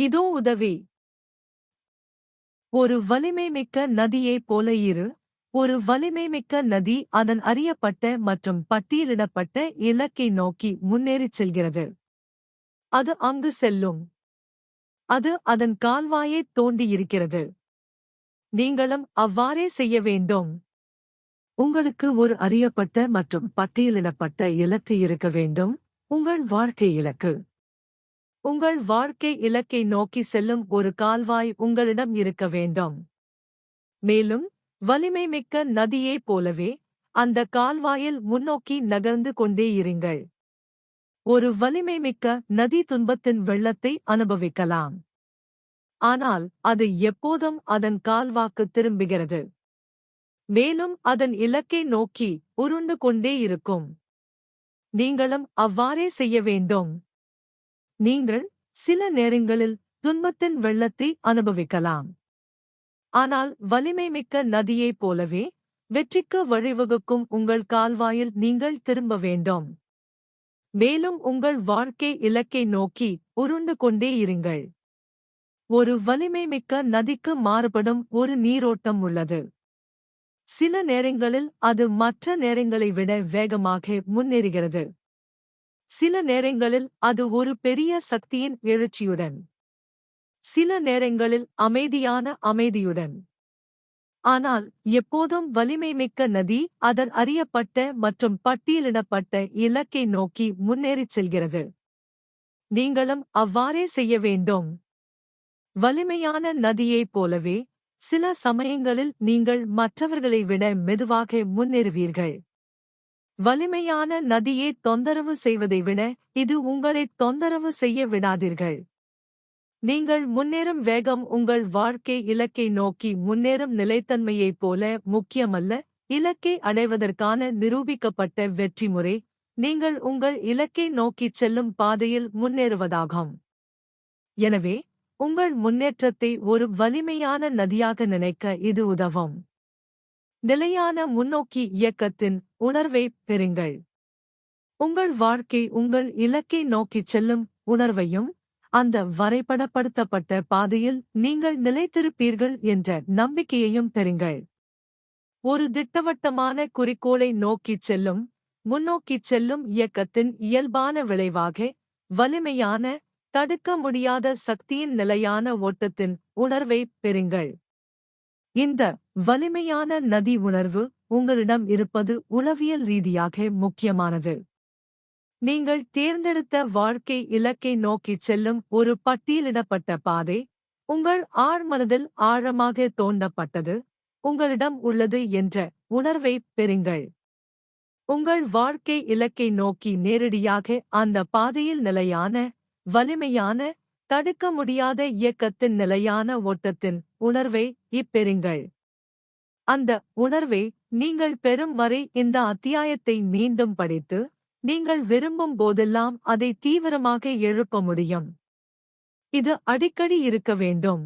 இதோ உதவி. ஒரு வலிமை மிக்க நதியைப் போல இரு. ஒரு வலிமை மிக்க நதி அதன் அறியப்பட்ட மற்றும் பட்டியலிடப்பட்ட இலக்கை நோக்கி முன்னேறிச் செல்கிறது. அது அங்கு செல்லும். அது அதன் கால்வாயைத் தோண்டியிருக்கிறது நீங்களும் அவ்வாறே செய்ய வேண்டும். உங்களுக்கு ஒரு அறியப்பட்ட மற்றும் பட்டியலிடப்பட்ட இலக்கு இருக்க வேண்டும். உங்கள் வாழ்க்கை இலக்கு. உங்கள் வாழ்க்கை இலக்கை நோக்கி செல்லும் ஒரு கால்வாய் உங்களிடம் இருக்க வேண்டும். மேலும் வலிமை மிக்க நதியைப் போலவே அந்த கால்வாயில் முன்னோக்கி நகர்ந்து கொண்டே இருங்கள். ஒரு வலிமைமிக்க நதி துன்பத்தின் வெள்ளத்தை அனுபவிக்கலாம். ஆனால் அது எப்போதும் அதன் கால்வாக்கு திரும்புகிறது. மேலும் அதன் இலக்கை நோக்கி உருண்டு கொண்டே இருக்கும். நீங்களும் அவ்வாறே செய்ய வேண்டும். நீங்கள் சில நேரங்களில் துன்பத்தின் வெள்ளத்தை அனுபவிக்கலாம். ஆனால் வலிமை மிக்க நதியைப் போலவே வெற்றிக்கு வழிவகுக்கும் உங்கள் கால்வாயில் நீங்கள் திரும்ப வேண்டும். மேலும் உங்கள் வாழ்க்கை இலக்கை நோக்கி உருண்டு கொண்டே இருங்கள். ஒரு வலிமைமிக்க நதிக்கு மாறுபடும் ஒரு நீரோட்டம் உள்ளது. சில நேரங்களில் அது மற்ற நேரங்களை விட வேகமாக முன்னேறுகிறது. சில நேரங்களில் அது ஒரு பெரிய சக்தியின் எழுச்சியுடன் சில நேரங்களில் அமைதியான அமைதியுடன். ஆனால் எப்போதும் வலிமைமிக்க நதி அதன் அறியப்பட்ட மற்றும் பட்டியலிடப்பட்ட இலக்கை நோக்கி முன்னேறிச் செல்கிறது. நீங்களும் அவ்வாறே செய்ய வேண்டும். வலிமையான நதியைப் போலவே சில சமயங்களில் நீங்கள் மற்றவர்களை விட மெதுவாக முன்னேறுவீர்கள். வலிமையான நதியை தொந்தரவு செய்வதை விட இது உங்களை தொந்தரவு செய்ய விடாதீர்கள். நீங்கள் முன்னேறும் வேகம் உங்கள் வாழ்க்கை இலக்கை நோக்கி முன்னேறும் நிலைத்தன்மையைப் போல முக்கியமல்ல. இலக்கை அடைவதற்கான நிரூபிக்கப்பட்ட வெற்றி முறை நீங்கள் உங்கள் இலக்கை நோக்கிச் செல்லும் பாதையில் முன்னேறுவதாகும். எனவே உங்கள் முன்னேற்றத்தை ஒரு வலிமையான நதியாக நினைக்க இது உதவும். நிலையான முன்னோக்கி இயக்கத்தின் உணர்வை பெறுங்கள். உங்கள் வாழ்க்கை உங்கள் இலக்கை நோக்கிச் செல்லும் உணர்வையும் அந்த வரைபடப்படுத்தப்பட்ட பாதையில் நீங்கள் நிலைத்திருப்பீர்கள் என்ற நம்பிக்கையையும் பெறுங்கள். ஒரு திட்டவட்டமான குறிக்கோளை நோக்கிச் செல்லும் முன்னோக்கிச் செல்லும் இயக்கத்தின் இயல்பான விளைவாக வலிமையான தடுக்க முடியாத சக்தியின் நிலையான ஓட்டத்தின் உணர்வை பெறுங்கள். இந்த வலிமையான நதி உணர்வு உங்களிடம் இருப்பது உளவியல் ரீதியாக முக்கியமானது. நீங்கள் தேர்ந்தெடுத்த வாழ்க்கை இலக்கை நோக்கிச் செல்லும் ஒரு பட்டியலிடப்பட்ட பாதை உங்கள் ஆழ்மனதில் ஆழமாக தோண்டப்பட்டது உங்களிடம் உள்ளது என்ற உணர்வை பெறுங்கள். உங்கள் வாழ்க்கை இலக்கை நோக்கி நேரடியாக அந்த பாதையில் நிலையான வலிமையான தடுக்க முடியாத இயக்கத்தின் நிலையான ஓட்டத்தின் உணர்வை இப்பெறுங்கள். அந்த உணர்வை நீங்கள் பெறும் வரை இந்த அத்தியாயத்தை மீண்டும் படித்து நீங்கள் விரும்பும் போதெல்லாம் அதை தீவிரமாக எழுப்ப முடியும். இது அடிக்கடி இருக்க வேண்டும்.